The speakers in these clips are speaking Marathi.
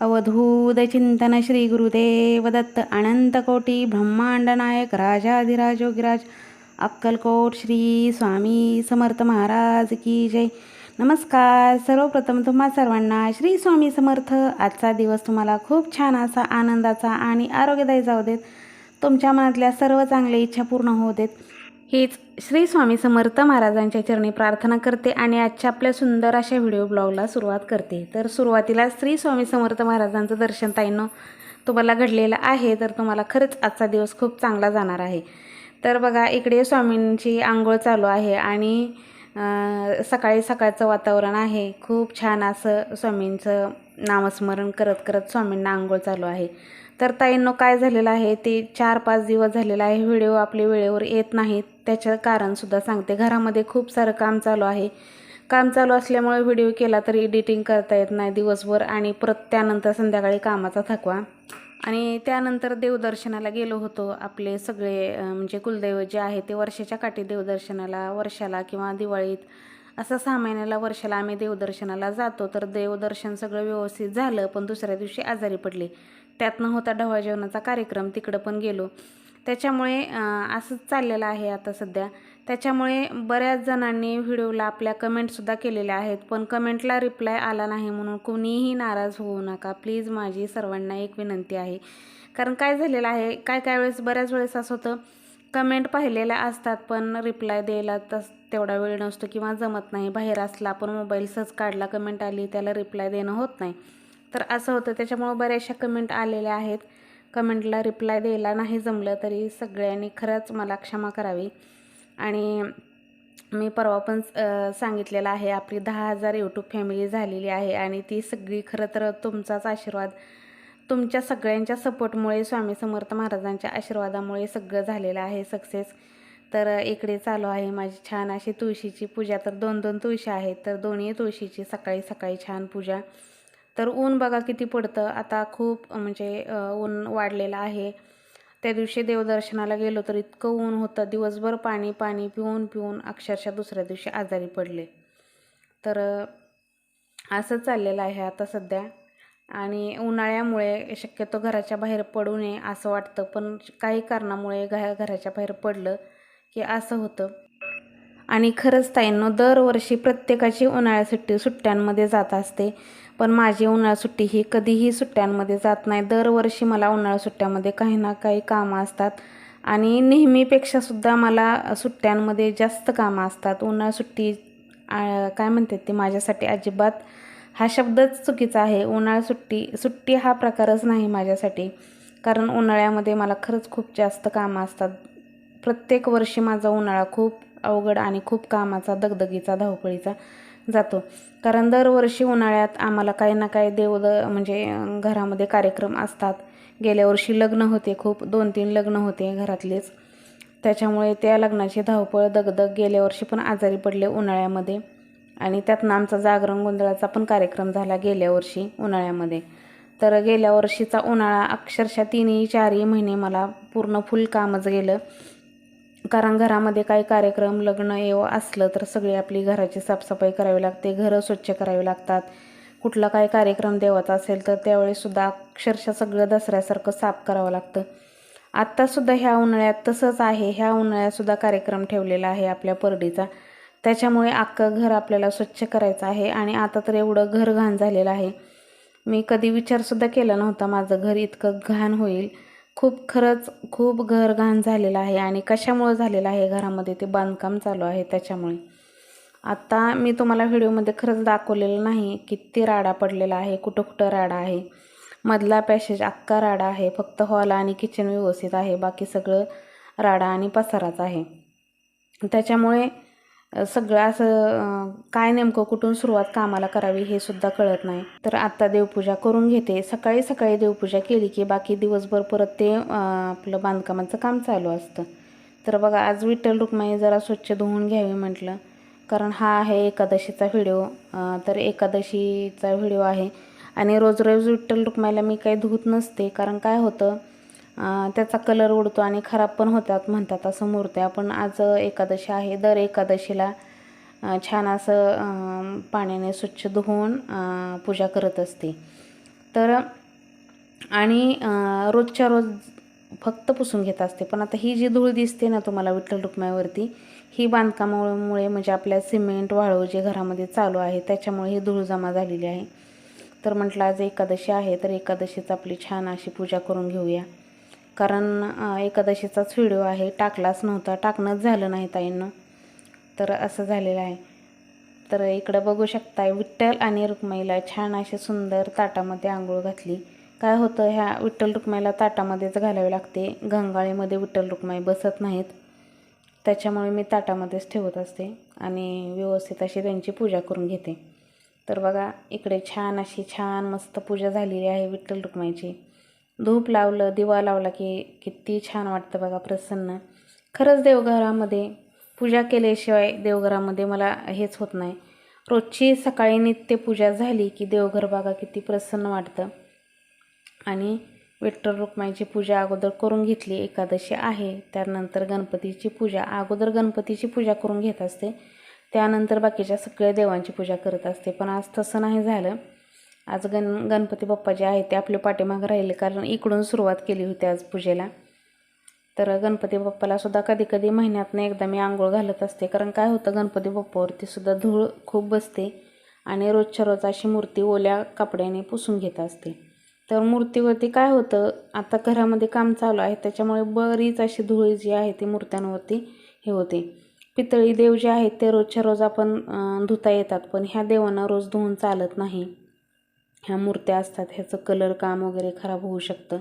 अवधूत चिंतन श्री गुरुदेव दत्त अनंत कोटी ब्रह्मांड नायक राजाधिराज योगिराज अक्कलकोट श्री स्वामी समर्थ महाराज की जय. नमस्कार. सर्वप्रथम तुम्हा सर्वांना श्री स्वामी समर्थ. आजचा दिवस तुम्हाला खूप छान असा आनंदाचा आणि आरोग्यदायी जाऊ देत. तुमच्या मनातल्या सर्व चांगल्या इच्छा पूर्ण होऊ देत. हीच श्री स्वामी समर्थ महाराजांच्या चरणी प्रार्थना करते आणि आजच्या आपल्या सुंदर अशा व्हिडिओ ब्लॉगला सुरुवात करते. तर सुरुवातीला श्री स्वामी समर्थ महाराजांचं दर्शन ताईनं तुम्हाला घडलेलं आहे तर तुम्हाला खरंच आजचा दिवस खूप चांगला जाणार आहे. तर बघा इकडे स्वामींची आंघोळ चालू आहे आणि सकाळी सकाळचं वातावरण आहे. खूप छान असं स्वामींचं नामस्मरण करत करत स्वामींना आंघोळ चालू आहे. तर ताईंनो काय झालेलं आहे? ते चार पाच दिवस झालेलं आहे. व्हिडिओ आपले वेळेवर येत नाहीत. त्याचं कारणसुद्धा सांगते. घरामध्ये खूप सारं काम चालू आहे. काम चालू असल्यामुळे व्हिडिओ केला तरी एडिटिंग करता येत नाही दिवसभर आणि परत त्यानंतर संध्याकाळी कामाचा थकवा. आणि त्यानंतर देवदर्शनाला गेलो होतो. आपले सगळे म्हणजे कुलदैव जे आहे ते वर्षाच्या काठी देवदर्शनाला वर्षाला किंवा दिवाळीत असं सहा महिन्याला वर्षाला आम्ही देवदर्शनाला जातो. तर देवदर्शन सगळं व्यवस्थित झालं पण दुसऱ्या दिवशी आजारी पडले. त्यातनं होता ढवळ जेवणाचा कार्यक्रम तिकडं पण गेलो. त्याच्यामुळे असंच चाललेलं आहे आता सध्या. त्याच्यामुळे बऱ्याच जणांनी व्हिडिओला आपल्या कमेंटसुद्धा केलेल्या आहेत पण कमेंटला रिप्लाय आला नाही म्हणून कोणीही नाराज होऊ नका. प्लीज माझी सर्वांना एक विनंती आहे. कारण काय झालेलं आहे काय काय वेळेस बऱ्याच वेळेस असं होतं कमेंट पाहिलेल्या असतात पण रिप्लाय द्यायला तस तेवढा वेळ नसतो किंवा जमत नाही. बाहेर असला आपण मोबाईल सहज काढला कमेंट आली त्याला रिप्लाय देणं होत नाही. तर असं होतं. त्याच्यामुळं बऱ्याचशा कमेंट आलेल्या आहेत. कमेंटला रिप्लाय द्यायला नाही जमलं तरी सगळ्यांनी खरंच मला क्षमा करावी. आणि मी परवा पण सांगितलेलं आहे आपली दहा हजार यूट्यूब फॅमिली झालेली आहे आणि ती सगळी खरं तर तुमचाच आशीर्वाद तुमच्या सगळ्यांच्या सपोर्टमुळे स्वामी समर्थ महाराजांच्या आशीर्वादामुळे सगळं झालेलं आहे सक्सेस तर इकडे चालू आहे माझी छान अशी तुळशीची पूजा. तर दोन दोन तुळशी आहेत. तर दोन्ही तुळशीची सकाळी सकाळी छान पूजा. तर ऊन बघा किती पडतं. आता खूप म्हणजे ऊन वाढलेलं आहे. त्या दिवशी देवदर्शनाला गेलो तर इतकं ऊन होतं. दिवसभर पाणी पाणी पिऊन पिऊन अक्षरशः दुसऱ्या दिवशी आजारी पडले. तर असं चाललेलं आहे आता सध्या. आणि उन्हाळ्यामुळे शक्यतो घराच्या बाहेर पडू नये असं वाटतं. पण काही कारणामुळे घ घराच्या बाहेर पडलं की असं होतं. आणि खरंच ताईंनो दरवर्षी प्रत्येकाची उन्हाळ्या सुट्टी सुट्ट्यांमध्ये जात असते. पण माझी उन्हाळा सुट्टी ही कधीही सुट्ट्यांमध्ये जात नाही. दरवर्षी मला उन्हाळा सुट्ट्यामध्ये काही ना काही कामं असतात. आणि नेहमीपेक्षासुद्धा मला सुट्ट्यांमध्ये जास्त कामं असतात. उन्हाळा सुट्टी काय म्हणतात ते माझ्यासाठी अजिबात हा शब्दच चुकीचा आहे. उन्हाळा सुट्टी सुट्टी हा प्रकारच नाही माझ्यासाठी. कारण उन्हाळ्यामध्ये मला खरंच खूप जास्त कामं असतात. प्रत्येक वर्षी माझा उन्हाळा खूप अवघड आणि खूप कामाचा दगदगीचा धावपळीचा जातो. कारण दरवर्षी उन्हाळ्यात आम्हाला काही ना काही देवद म्हणजे घरामध्ये कार्यक्रम असतात. गेल्या वर्षी लग्न होते खूप दोन तीन लग्न होते घरातलेच. त्याच्यामुळे त्या लग्नाची धावपळ दगदग गेल्या वर्षी पण आजारी पडले उन्हाळ्यामध्ये. आणि त्यातनं आमचा जागरण गोंधळाचा पण कार्यक्रम झाला गेल्या वर्षी उन्हाळ्यामध्ये. तर गेल्या वर्षीचा उन्हाळा अक्षरशः तीनही चारही महिने मला पूर्ण फुल कामच गेलं. कारण घरामध्ये काही कार्यक्रम लग्न येव असलं तर सगळी आपली घराची साफसफाई करावी लागते घरं स्वच्छ करावी लागतात. कुठला काही कार्यक्रम देवाचा असेल तर त्यावेळीसुद्धा अक्षरशः सगळं दसऱ्यासारखं साफ करावं लागतं. आत्तासुद्धा ह्या उन्हाळ्यात तसंच आहे. ह्या उन्हाळ्यातसुद्धा कार्यक्रम ठेवलेला आहे आपल्या परडीचा. त्याच्यामुळे अख्खं घर आपल्याला स्वच्छ करायचं आहे आणि आता तर एवढं घर घाण झालेलं आहे. मी कधी विचारसुद्धा केला नव्हता माझं घर इतकं घाण होईल. खूप खरंच खूप घर घाण झालेलं आहे आणि कशामुळं झालेलं आहे घरामध्ये ते बांधकाम चालू आहे त्याच्यामुळे. आत्ता मी तुम्हाला व्हिडिओमध्ये खरंच दाखवलेलं नाही किती राडा पडलेला आहे कुठं कुठं राडा आहे. मधला पॅसेज अख्खा राडा आहे फक्त हॉल आणि किचन व्यवस्थित आहे बाकी सगळं राडा आणि पसाराच आहे. त्याच्यामुळे सगळं असं काय नेमकं कुठून सुरुवात कामाला करावी हे सुद्धा कळत नाही. तर आत्ता देवपूजा करून घेते. सकाळी सकाळी देवपूजा केली की बाकी दिवसभर परत ते आपलं बांधकामाचं काम चालू असतं. तर बघा आज विठ्ठल रुक्माई जरा स्वच्छ धुवून घ्यावी म्हटलं. कारण हा आहे एकादशीचा व्हिडिओ तर एकादशीचा व्हिडिओ आहे. आणि रोज रोज विठ्ठल रुक्माईला मी काही धुत नसते. कारण काय होतं त्याचा कलर उडतो आणि खराब पण होतात म्हणतात असं मूर्त्या पण आज एकादशी आहे दर एकादशीला छान असं पाण्याने स्वच्छ धुवून पूजा करत असते. तर आणि रोजच्या रोज फक्त पुसून घेत असते. पण आता ही जी धूळ दिसते ना तुम्हाला विठ्ठल रुक्माईवरती ही बांधकामामुळे म्हणजे आपल्या सिमेंट वाळू जे घरामध्ये चालू आहे त्याच्यामुळे ही धूळ जमा झालेली आहे. तर म्हटलं आज एकादशी आहे तर एकादशीच आपली छान अशी पूजा करून घेऊया. कारण एकादशीचाच व्हिडिओ आहे टाकलाच नव्हता. टाकणंच झालं नाही ताईंना. तर असं झालेलं आहे. तर इकडं बघू शकताय विठ्ठल आणि रुक्माईला छान अशी सुंदर ताटामध्ये आंघोळ घातली. काय होतं ह्या विठ्ठल रुक्माईला ताटामध्येच घालावे लागते. गंगाळीमध्ये विठ्ठल रुक्माई बसत नाहीत. त्याच्यामुळे मी ताटामध्येच ठेवत असते आणि व्यवस्थित अशी त्यांची पूजा करून घेते. तर बघा इकडे छान अशी छान मस्त पूजा झालेली आहे विठ्ठल रुक्माईची धूप लावलं दिवा लावला की किती छान वाटतं बघा प्रसन्न. खरंच देवघरामध्ये पूजा केल्याशिवाय देवघरामध्ये मला हेच होत नाही. रोजची सकाळी नित्य पूजा झाली की देवघर बघा किती प्रसन्न वाटतं. आणि विठ्ठल रुक्माईची पूजा अगोदर करून घेतली एकादशी आहे त्यानंतर गणपतीची पूजा अगोदर गणपतीची पूजा करून घेत असते त्यानंतर बाकीच्या सगळ्या देवांची पूजा करत असते. पण आज तसं नाही झालं. आज गण गणपती बाप्पा जे आहे ते आपल्या पाठीमागं राहिले कारण इकडून सुरुवात केली होती आज पूजेला. तर गणपती बाप्पाला सुद्धा कधी कधी महिन्यातनं एकदा मी आंघोळ घालत असते. कारण काय होतं गणपती बाप्पावरती सुद्धा धूळ खूप बसते आणि रोजच्या रोज अशी मूर्ती ओल्या कपड्याने पुसून घेत असते. तर मूर्तीवरती काय होतं आता घरामध्ये काम चालू आहे त्याच्यामुळे बरीच अशी धूळ जी आहे ती मूर्त्यांवरती हे होते. पितळी देव जे आहेत ते रोजच्या रोज आपण धुता येतात पण ह्या देवांना रोज धुवून चालत नाही. ह्या मूर्त्या असतात ह्याचं कलर काम वगैरे खराब होऊ शकतं.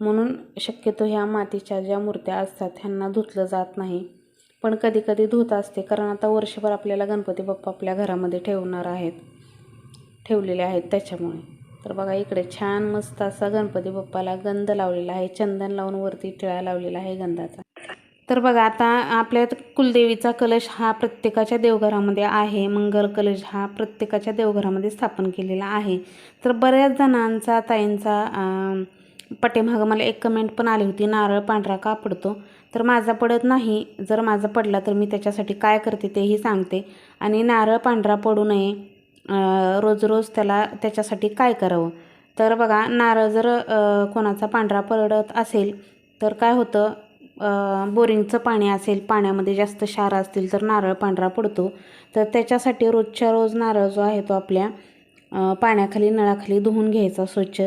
म्हणून शक्यतो ह्या मातीच्या ज्या मूर्त्या असतात ह्यांना धुतलं जात नाही. पण कधी कधी धुत असते कारण आता वर्षभर आपल्याला गणपती बाप्पा आपल्या घरामध्ये ठेवणार आहेत. ठेवलेले आहेत त्याच्यामुळे. तर बघा इकडे छान मस्त असा गणपती बाप्पाला गंध लावलेला आहे. चंदन लावून वरती टिळा लावलेला आहे गंधाचा. तर बघा आता आपल्या कुलदेवीचा कलश हा प्रत्येकाच्या देवघरामध्ये आहे. मंगल कलश हा प्रत्येकाच्या देवघरामध्ये स्थापन केलेला आहे. तर बऱ्याच जणांचा ताईंचा पटेमागं पाठीमागं मला एक कमेंट पण आली होती नारळ पांढरा का पडतो? तर माझा पडत नाही. जर माझा पडला तर मी त्याच्यासाठी काय करते तेही सांगते. आणि नारळ पांढरा पडू नये रोज रोज त्याला त्याच्यासाठी काय करावं? तर बघा नारळ जर कोणाचा पांढरा पडत असेल तर काय होतं? बोरिंगचं पाणी असेल पाण्यामध्ये जास्त क्षार असतील तर नारळ पांढरा पडतो. तर त्याच्यासाठी रोजच्या रोज नारळ जो आहे तो आपल्या पाण्याखाली नळाखाली धुवून घ्यायचा स्वच्छ.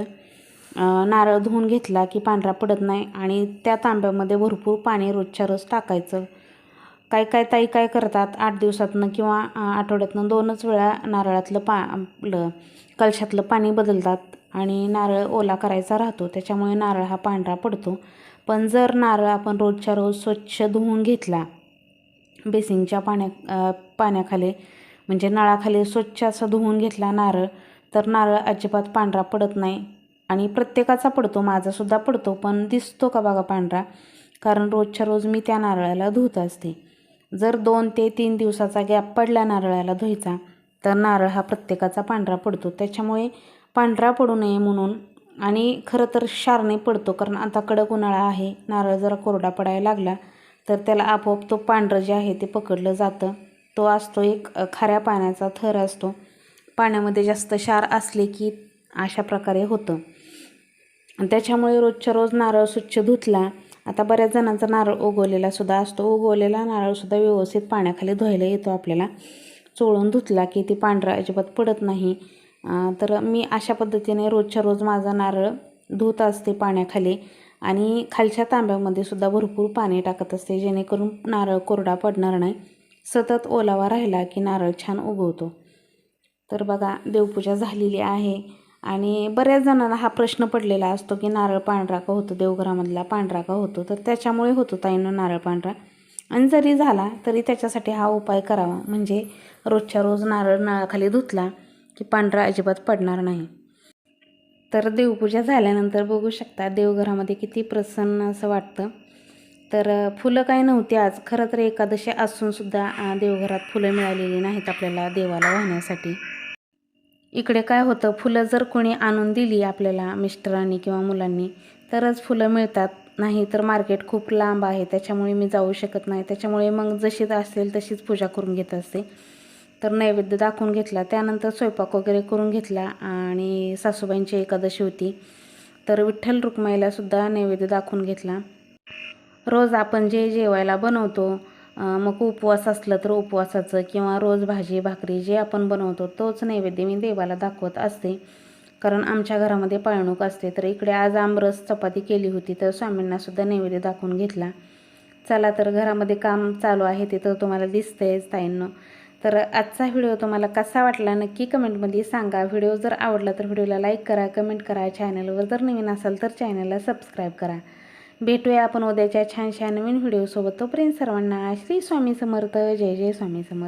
नारळ धुवून घेतला की पांढरा पडत नाही आणि त्या तांब्यामध्ये भरपूर पाणी रोजच्या रोज टाकायचं. काय काय ताई काय करतात? आठ दिवसातनं किंवा आठवड्यातनं दोनच वेळा नारळातलं पा आपलं कलशातलं पाणी बदलतात आणि नारळ ओला करायचा राहतो. त्याच्यामुळे नारळ हा पांढरा पडतो. पण जर नारळ आपण रोजच्या रोज स्वच्छ धुवून घेतला बेसिंगच्या पाण्या पाण्याखाली म्हणजे नळाखाली स्वच्छ असा धुवून घेतला नारळ तर नारळ अजिबात पांढरा पडत नाही. आणि प्रत्येकाचा पडतो माझासुद्धा पडतो पण दिसतो का बघा पांढरा? कारण रोजच्या रोज मी त्या नारळाला धुत असते. जर दोन ते तीन दिवसाचा गॅप पडला नारळाला धुयचा तर नारळ हा प्रत्येकाचा पांढरा पडतो. त्याच्यामुळे पांढरा पडू नये म्हणून आणि खरं तर क्षारने पडतो कारण आता कडक उन्हाळा आहे नारळ जरा कोरडा पडायला लागला तर त्याला आपोआप तो पांढरं जे आहे ते पकडलं जातं. तो असतो एक खाऱ्या पाण्याचा थर असतो. पाण्यामध्ये जास्त क्षार असले की अशा प्रकारे होतं. आणि त्याच्यामुळे रोजच्या रोज नारळ स्वच्छ धुतला. आता बऱ्याच जणांचा नारळ उगवलेला सुद्धा असतो. उगवलेला नारळसुद्धा व्यवस्थित पाण्याखाली धुवायला येतो आपल्याला. चोळून धुतला की ती पांढरा अजिबात पडत नाही. तर मी अशा पद्धतीने रोजच्या रोज माझा नारळ धुत असते पाण्याखाली आणि खालच्या तांब्यामध्ये सुद्धा भरपूर पाणी टाकत असते जेणेकरून नारळ कोरडा पडणार नाही. सतत ओलावा राहिला की नारळ छान उगवतो. तर बघा देवपूजा झालेली आहे आणि बऱ्याच जणांना हा प्रश्न पडलेला असतो की नारळ पांढरा का होतो देवघरामधला पांढरा का होतो. तर त्याच्यामुळे होतो ताईनं नारळ पांढरा. आणि जरी झाला तरी त्याच्यासाठी हा उपाय करावा. म्हणजे रोजच्या रोज नारळ नळाखाली धुतला की पांढरा अजिबात पडणार नाही. तर देवपूजा झाल्यानंतर बघू शकता देवघरामध्ये किती प्रसन्न असं वाटतं. तर फुलं काही नव्हती आज. खरं तर एकादशी असूनसुद्धा देवघरात फुलं मिळालेली नाहीत आपल्याला देवाला वाहण्यासाठी. इकडे काय होतं फुलं जर कोणी आणून दिली आपल्याला मिस्टरांनी किंवा मुलांनी तरच फुलं मिळतात. नाही तर मार्केट खूप लांब आहे त्याच्यामुळे मी जाऊ शकत नाही. त्याच्यामुळे मग जशी असेल तशीच पूजा करून घेत असते. तर नैवेद्य दाखवून घेतला. त्यानंतर स्वयंपाक वगैरे करून घेतला आणि सासूबाईंची एकादशी होती. तर विठ्ठल रुक्माईलासुद्धा नैवेद्य दाखवून घेतला. रोज आपण जे जेवायला बनवतो मग उपवास असलं तर उपवासाचं किंवा रोज भाजी भाकरी जे आपण बनवतो तोच नैवेद्य मी देवाला दाखवत असते. कारण आमच्या घरामध्ये पाळणूक असते. तर इकडे आज आमरस चपाती केली होती तर स्वामींनासुद्धा नैवेद्य दाखवून घेतला. चला तर घरामध्ये काम चालू आहे ते तर तुम्हाला दिसतंयच ताईंना. तर आजचा व्हिडिओ तुम्हाला कसा वाटला नक्की कमेंटमध्ये सांगा. व्हिडिओ जर आवडला तर व्हिडिओला लाईक करा कमेंट करा. चॅनलवर जर नवीन असाल तर चॅनलला सबस्क्राईब करा. भेटूया आपण उद्याच्या छान छान नवीन व्हिडिओसोबत. तोपर्यंत सर्वांना श्री स्वामी समर्थ. जय जय स्वामी समर्थ.